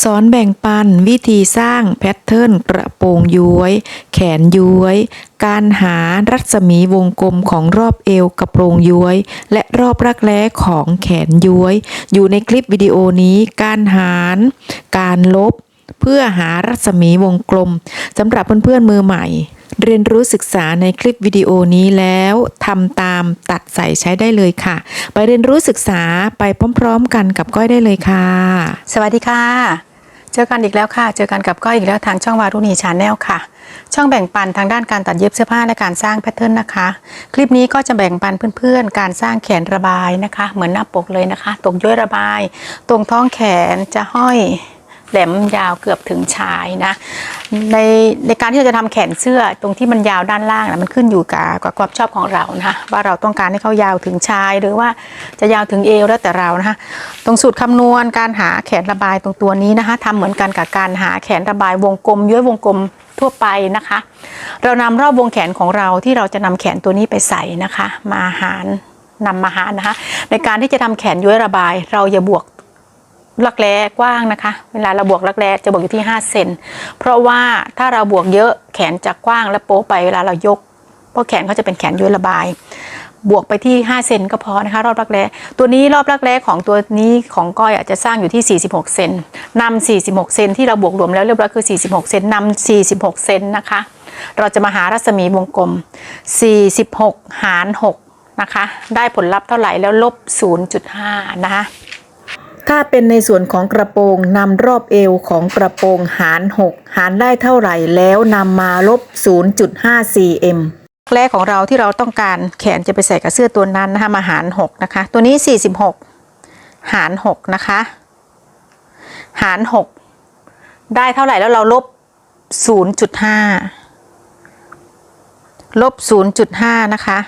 สอนแบ่งปันวิธีสร้างแพทเทิร์นกระโปรงย้วย แขนย้วย การหารัศมีวงกลมของรอบเอวกระโปรงย้วย และรอบรักแร้ของแขนย้วย อยู่ในคลิปวิดีโอนี้การหารการลบ เพื่อหารัศมีวงกลมสำหรับเพื่อนๆมือใหม่ เรียนรู้ศึกษาในคลิปวิดีโอนี้แล้วทำตามตัดใส่ใช้ได้เลยค่ะ ไปเรียนรู้ศึกษาไปพร้อม ๆ กันกับก้อยได้เลยค่ะ สวัสดีค่ะ เจอกันอีกแล้วค่ะ เจอกันกับก้อยอีกแล้วทางช่องวารุณีชาแนลค่ะ ช่องแบ่งปันทางด้านการตัดเย็บเสื้อผ้าและการสร้างแพทเทิร์นนะคะ คลิปนี้ก็จะแบ่งปันเพื่อนๆ การสร้างแขนระบายนะคะ เหมือนหน้าปกเลยนะคะ ตรงย้วยระบาย ตรงท้องแขนจะห้อย แหลมยาวเกือบถึงชายนะในในการที่เราจะทำแขนเสื้อตรงที่มันยาวด้านล่างนะมันขึ้นอยู่กับกับความชอบของเรานะว่าเราต้องการให้เขายาวถึงชาย หรือว่าจะยาวถึงเอวแล้วแต่เรานะคะตรงสูตรคำนวณการหาแขนระบายตรงตัวนี้นะคะทำเหมือนกันกับการหาแขนระบายวงกลมย้วยวงกลมทั่วไปนะคะ เรานำรอบวงแขนของเราที่เราจะนำแขนตัวนี้ไปใส่นะคะ มาหารนำมาหารนะคะ ในการที่จะทำแขนย้วยระบาย เราอย่าบวก รักแร้กว้างนะคะ เวลาเราบวกรักแร้จะบวกอยู่ที่ 5 เซน เพราะว่าถ้าเราบวกเยอะแขนจะกว้างและโป๊ไปเวลาเรายก เพราะแขนเขาจะเป็นแขนย้วยระบาย บวกไปที่ 5 เซนก็พอนะคะ รอบรักแร้ ตัวนี้รอบรักแร้ของตัวนี้ของก้อยอาจจะสร้างอยู่ที่ 46 เซนนำ46 เซนที่เราบวกรวมแล้วเรียบร้อยคือ 46 เซนนำ46 เซนนะคะ เราจะมาหารัศมีวงกลม 46 หาร 6 นะคะ ได้ผลลัพธ์เท่าไหร่แล้วลบ 0.5 นะคะ ถ้าเป็นในส่วนของกระโปรงนำรอบเอวของกระโปรงหาร 6 หารได้เท่าไหร่แล้วนำมาลบ 0.5 cm แรกของเราที่เราต้องการแขนจะไปใส่กับเสื้อตัวนั้นนะคะมาหาร 6 นะคะ ตัวนี้ 46 หาร 6 นะคะ หาร 6 ได้เท่าไหร่แล้วเราลบ 0.5 ลบ 0.5 นะคะ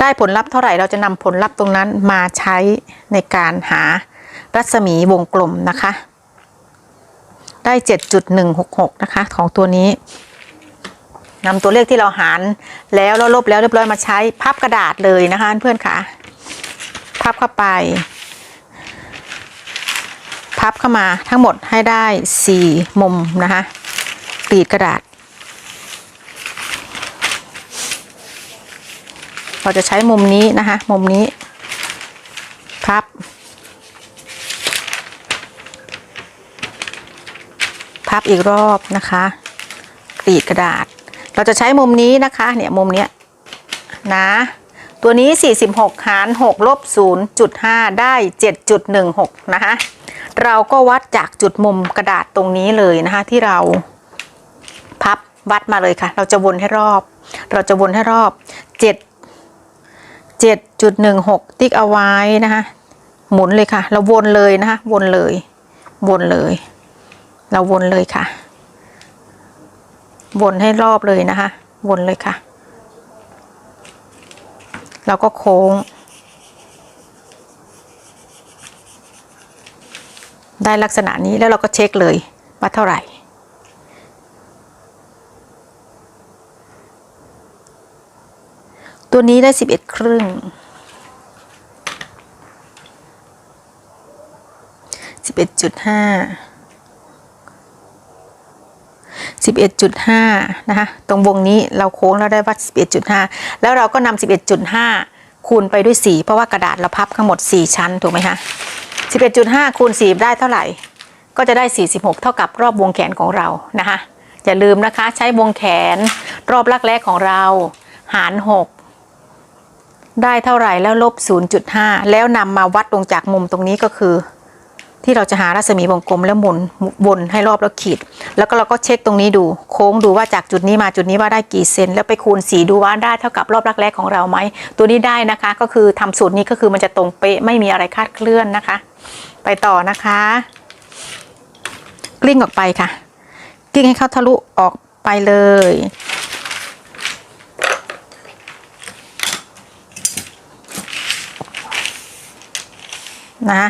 ได้ผลลัพธ์เท่าไหร่เราจะนำผลลัพธ์ตรงนั้นมาใช้ในการหารัศมีวงกลมนะคะ ได้ 7.166 นะคะ ของตัวนี้นำตัวเลขที่เราหารแล้วแล้วลบแล้วเรียบร้อยมาใช้พับกระดาษเลยนะคะเพื่อนค่ะพับเข้าไป พับเข้ามาทั้งหมดให้ได้ 4 มุมนะคะกรีดกระดาษ เราจะใช้มุมนี้นะคะ มุมนี้ พับ พับอีกรอบนะคะกรีดกระดาษ เราจะใช้มุมนี้นะคะ เนี่ยมุมเนี้ยนะ ตัวนี้ 46 หาร 6 ลบ 0.5 ได้ 7.16 นะคะ เราก็วัดจากจุดมุมกระดาษตรงนี้เลยนะคะ ที่เราพับวัดมาเลยค่ะ เราจะวนให้รอบ เราจะวนให้รอบ 7 7.16 ติ๊กเอาไว้นะคะหมุนเลยค่ะ เราวนเลยนะคะวนเลย วนเลย เราวนเลยค่ะ วนให้รอบเลยนะคะ วนเลยค่ะ เราก็โค้ง ได้ลักษณะนี้แล้วเราก็เช็คเลยว่าเท่าไหร่ ตัวนี้ได้สิบเอ็ดครึ่งสิบเอ็ดจุดห้าสิบเอ็ดจุดห้านะคะ ตรงวงนี้เราโค้งแล้วได้วัดสิบเอ็ดจุดห้าแล้วเราก็นำสิบเอ็ดจุดห้าคูณไปด้วยสี่เพราะว่ากระดาษเราพับทั้งหมดสี่ชั้นถูกไหมคะสิบเอ็ดจุดห้าคูณสี่ได้เท่าไหร่ ก็จะได้สี่สิบหกเท่ากับรอบวงแขนของเรานะคะอย่าลืมนะคะใช้วงแขนรอบลักแรกของเรา หารหก ได้เท่าไหร่แล้วลบ 0.5 แล้วนำมาวัดลงจากมุมตรงนี้ก็คือ ที่เราจะหารัศมีวงกลมแล้วหมุนวนให้รอบแล้วขีด แล้วก็เราก็เช็คตรงนี้ดู โค้งดูว่าจากจุดนี้มาจุดนี้ว่าได้กี่เซนแล้วไปคูณสีดูว่าได้เท่ากับรอบรักแรกของเราไหมตัวนี้ได้นะคะ ก็คือทำสูตรนี้ก็คือมันจะตรงเป๊ะไม่มีอะไรคาดเคลื่อนนะคะ ไปต่อนะคะ กลิ้งออกไปค่ะ กลิ้งให้เข้าทะลุออกไปเลย นะ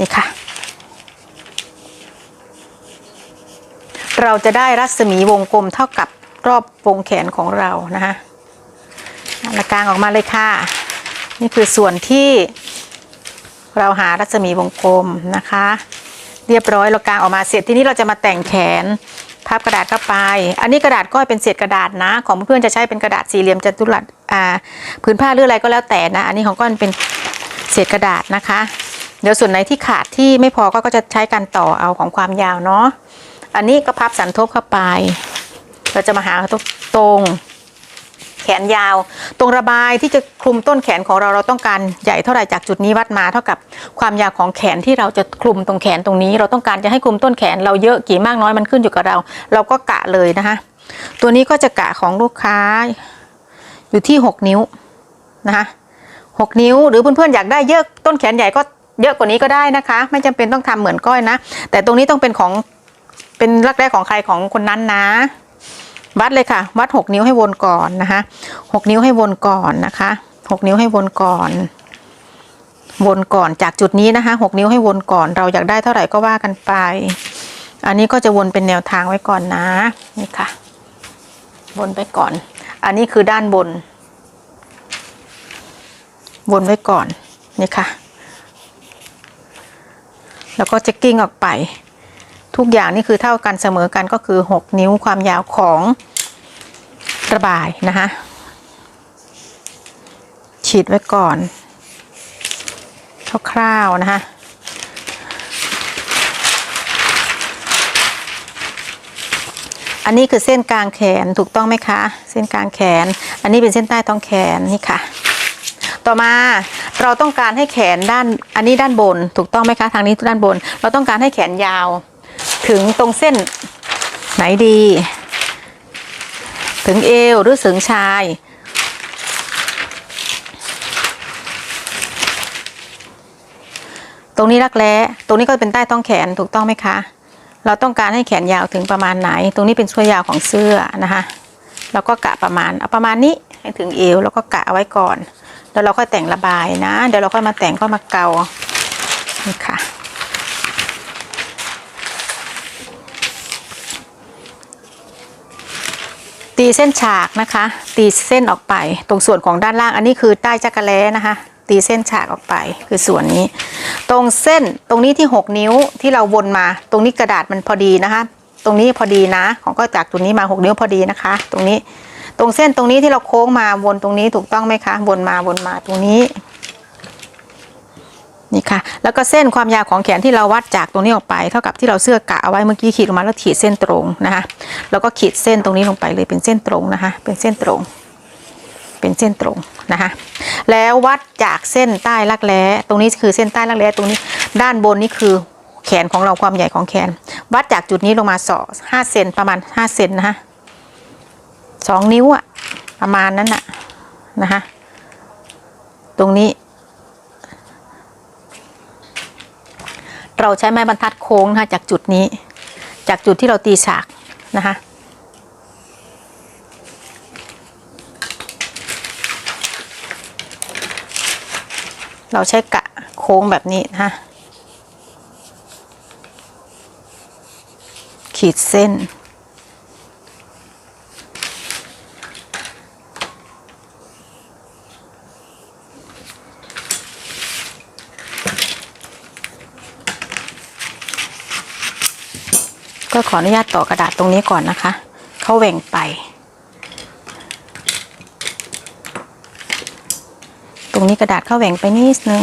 นี่ค่ะ เราจะได้รัศมีวงกลมเท่ากับรอบวงแขนของเรานะคะละกลางออกมาเลยค่ะ นี่คือส่วนที่เราหารัศมีวงกลมนะคะ เรียบร้อยเรากางออกมาเสร็จทีนี้เราจะมาแต่งแขนพับกระดาษเข้าไป อันนี้กระดาษก้อยเป็นเศษกระดาษนะ ของเพื่อนๆจะใช้เป็นกระดาษสี่เหลี่ยมจัตุรัสอ่าผืนผ้าหรืออะไรก็แล้วแต่นะ อันนี้ของก้อนเป็น เศษกระดาษนะคะ เดี๋ยวส่วนไหนที่ขาดที่ไม่พอก็จะใช้การต่อเอาของความยาวเนาะอันนี้ก็พับสันทบเข้าไป เราจะมาหาตรงแขนยาว ตรงระบายที่จะคลุมต้นแขนของเราเราต้องการใหญ่เท่าไหร่จากจุดนี้วัดมาเท่ากับความยาวของแขนที่เราจะคลุมตรงแขนตรงนี้ เราต้องการจะให้คลุมต้นแขนเราเยอะกี่มากน้อยมันขึ้นอยู่กับเรา เราก็กะเลยนะคะ ตัวนี้ก็จะกะของลูกค้าอยู่ที่ 6 นิ้วนะคะ หกนิ้ว หรือเพื่อนๆอยากได้เยอะต้นแขนใหญ่ก็เยอะกว่านี้ก็ได้นะคะ ไม่จำเป็นต้องทำเหมือนก้อยนะ แต่ตรงนี้ต้องเป็นของเป็นรักแรกของใครของคนนั้นนะ วัดเลยค่ะ วัดหกนิ้วให้วนก่อนนะคะหกนิ้วให้วนก่อนนะคะหกนิ้วให้วนก่อนวนก่อนจากจุดนี้นะคะหกนิ้วให้วนก่อน เราอยากได้เท่าไหร่ก็ว่ากันไป อันนี้ก็จะวนเป็นแนวทางไว้ก่อนนะ นี่ค่ะ วนไปก่อน อันนี้คือด้านบน วนไว้ก่อนนี่ค่ะ แล้วก็จะกิ้งออกไป ทุกอย่างนี่คือเท่ากันเสมอกันก็คือ 6 นิ้วความยาวของระบายนะคะฉีดไว้ก่อนคร่าวๆนะคะอันนี้คือเส้นกลางแขนถูกต้องไหมคะ เส้นกลางแขน อันนี้เป็นเส้นใต้ท้องแขนนี่ค่ะ ต่อมาเราต้องการให้แขนด้านอันนี้ด้านบน ถูกต้องไหมคะทางนี้ด้านบน เราต้องการให้แขนยาว ถึงตรงเส้นไหนดี ถึงเอวหรือถึงชาย ตรงนี้รักแร้ตรงนี้ก็เป็นใต้ท้องแขนถูกต้องไหมคะ เราต้องการให้แขนยาวถึงประมาณไหน ตรงนี้เป็นช่วยยาวของเสื้อนะคะแล้วก็กะประมาณเอาประมาณนี้ให้ถึงเอวแล้วก็กะเอาไว้ก่อน แล้วเราค่อยแต่งระบายนะ เดี๋ยวเราค่อยมาแต่งค่อยมาเกานี่ค่ะ ตีเส้นฉากนะคะ ตีเส้นออกไป ตรงส่วนของด้านล่างอันนี้คือใต้จักรแล้นะคะ ตีเส้นฉากออกไปคือส่วนนี้ ตรงเส้นตรงนี้ที่ 6 นิ้วที่เราวนมา ตรงนี้กระดาษมันพอดีนะคะ ตรงนี้พอดีนะ ของก็จากตรงนี้มา 6 นิ้วพอดีนะคะ ตรงนี้ ตรงเส้นตรงนี้ที่เราโค้งมาวนตรงนี้ถูกต้องไหมคะ วนมาวนมาตรงนี้นี่ค่ะ แล้วก็เส้นความยาวของแขนที่เราวัดจากตรงนี้ออกไป เท่ากับที่เราเสื้อกะเอาไว้เมื่อกี้ขีดลงมาแล้วขีดเส้นตรงนะคะแล้วก็ขีดเส้นตรงนี้ลงไปเลยเป็นเส้นตรงนะคะ เป็นเส้นตรง เป็นเส้นตรงนะคะ แล้ววัดจากเส้นใต้รักแร้ตรงนี้คือเส้นใต้รักแร้ตรงนี้ ด้านบนนี่คือแขนของเราความใหญ่ของแขน วัดจากจุดนี้ลงมาสอห้าเซนประมาณห้าเซนนะคะ สองนิ้วอะประมาณนั้นน่ะนะคะ ตรงนี้ เราใช้ไม้บรรทัดโค้งนะคะจากจุดนี้ จากจุดที่เราตีฉากนะคะเราใช้กะโค้งแบบนี้นะคะขีดเส้น ก็ขออนุญาตต่อกระดาษตรงนี้ก่อนนะคะ เขาแหว่งไป ตรงนี้กระดาษเข้าแหว่งไปนิดนึง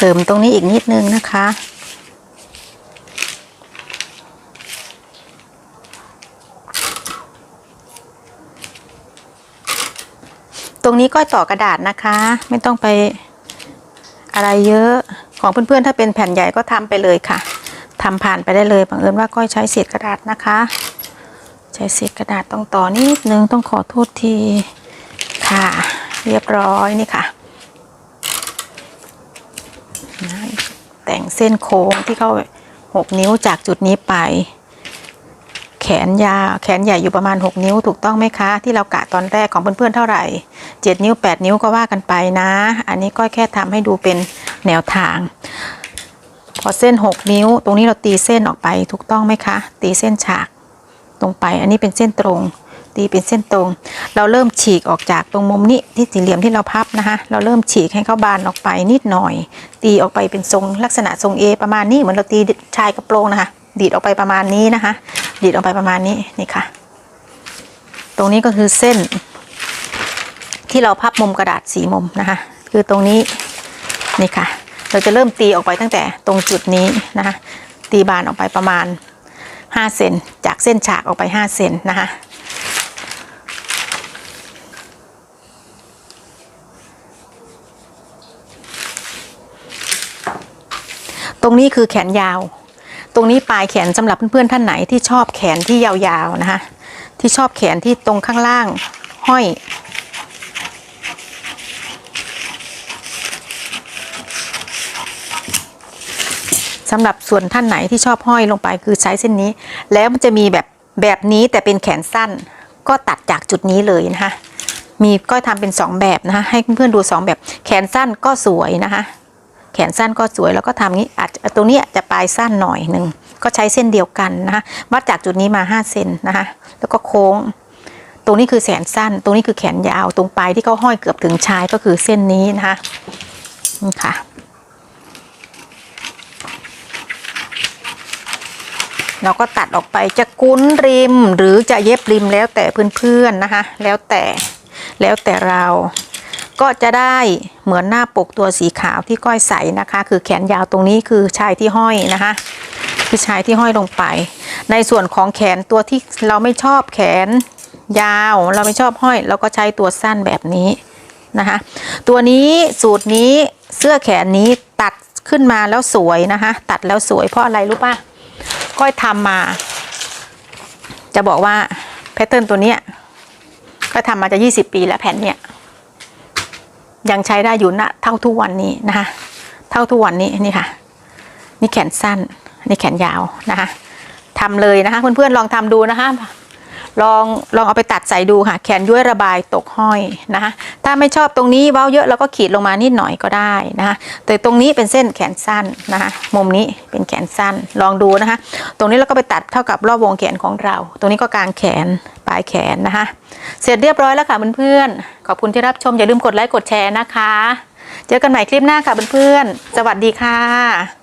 เสริมตรงนี้อีกนิดนึงนะคะ ตรงนี้ก็ต่อกระดาษนะคะ ไม่ต้องไปอะไรเยอะของเพื่อนๆถ้าเป็นแผ่นใหญ่ก็ทำไปเลยค่ะทำผ่านไปได้เลยบังเอิญว่าก้อยใช้เศษกระดาษนะคะ ใช้เศษกระดาษต้องต่อนิดนึงต้องขอโทษทีค่ะ เรียบร้อยนี่ค่ะ แต่งเส้นโค้งที่เข้าหกนิ้วจากจุดนี้ไป แขนยาวแขนใหญ่อยู่ประมาณ 6 นิ้วถูกต้องไหมคะ ที่เรากะตอนแรกของเพื่อนๆเท่าไหร่ 7 นิ้ว 8 นิ้วก็ว่ากันไปนะ อันนี้ก็แค่ทำให้ดูเป็นแนวทาง พอเส้น 6 นิ้ว ตรงนี้เราตีเส้นออกไปถูกต้องไหมคะ ตีเส้นฉากตรงไป อันนี้เป็นเส้นตรง ตีเป็นเส้นตรง เราเริ่มฉีกออกจากตรงมุมนี้ที่สี่เหลี่ยมที่เราพับนะคะ เราเริ่มฉีกให้เขาบานออกไปนิดหน่อย ตีออกไปเป็นทรงลักษณะทรง A ประมาณนี้เหมือนเราตีชายกระโปรงนะคะ ดีดออกไปประมาณนี้นะคะ ดีดออกไปประมาณนี้นี่ค่ะ ตรงนี้ก็คือเส้น ที่เราพับมุมกระดาษสีมุมนะคะ คือตรงนี้นี่ค่ะ เราจะเริ่มตีออกไปตั้งแต่ตรงจุดนี้นะคะ ตีบานออกไปประมาณ5เซนจากเส้นฉากออกไป5เซนนะคะ ตรงนี้คือแขนยาว ตรงนี้ปลายแขนสำหรับเพื่อนๆท่านไหนที่ชอบแขนที่ยาวๆนะคะที่ชอบแขนที่ตรงข้างล่างห้อย สำหรับส่วนท่านไหนที่ชอบห้อยลงไปคือใช้เส้นนี้ แล้วมันจะมีแบบแบบนี้แต่เป็นแขนสั้น ก็ตัดจากจุดนี้เลยนะคะมีก็ทำเป็นสองแบบนะคะให้เพื่อนๆดูสองแบบแขนสั้นก็สวยนะคะ ขนสั้นก็สวยแล้วก็ทำงี้อาจตรงนี้จะปลายสั้นหน่อยหนึ่งก็ใช้เส้นเดียวกันนะคะวัดจากจุดนี้มา 5 เซนนะคะแล้วก็โค้ง ตรงนี้คือแขนสั้น ตรงนี้คือแขนยาว ตรงปลายที่เขาห้อยเกือบถึงชายก็คือเส้นนี้นะคะนี่ค่ะเราก็ตัดออกไปจะกุ้นริมหรือจะเย็บริมแล้วแต่เพื่อนๆนะคะ แล้วแต่แล้วแต่เรา ก็จะได้เหมือนหน้าปกตัวสีขาวที่ก้อยใส่นะคะ คือแขนยาวตรงนี้คือชายที่ห้อยนะคะคือชายที่ห้อยลงไป ในส่วนของแขนตัวที่เราไม่ชอบแขนยาว เราไม่ชอบห้อย เราก็ใช้ตัวสั้นแบบนี้นะคะ ตัวนี้สูตรนี้เสื้อแขนนี้ตัดขึ้นมาแล้วสวยนะคะ ตัดแล้วสวยเพราะอะไรรู้ป่ะก้อยทำมา จะบอกว่าแพทเทิร์นตัวเนี้ยก็ทำมาจะ 20 ปีแล้วแผ่นเนี้ย ยังใช้ได้อยู่นะเท่าทุกวันนี้นะคะ เท่าทุกวันนี้นี่ค่ะ นี่แขนสั้น นี่แขนยาวนะคะทำเลยนะคะเพื่อนๆลองทำดูนะคะ ลองลองเอาไปตัดใส่ดูค่ะ แขนย้วยระบายตกห้อยนะคะถ้าไม่ชอบตรงนี้เว้าเยอะเราก็ขีดลงมานิดหน่อยก็ได้นะคะแต่ตรงนี้เป็นเส้นแขนสั้นนะคะมุมนี้เป็นแขนสั้นลองดูนะคะ ตรงนี้เราก็ไปตัดเท่ากับรอบวงแขนของเรา ตรงนี้ก็กลางแขนปลายแขนนะคะ เสร็จเรียบร้อยแล้วค่ะเพื่อนๆขอบคุณที่รับชมอย่าลืมกดไลค์กดแชร์นะคะ เจอกันใหม่คลิปหน้าค่ะเพื่อนๆสวัสดีค่ะ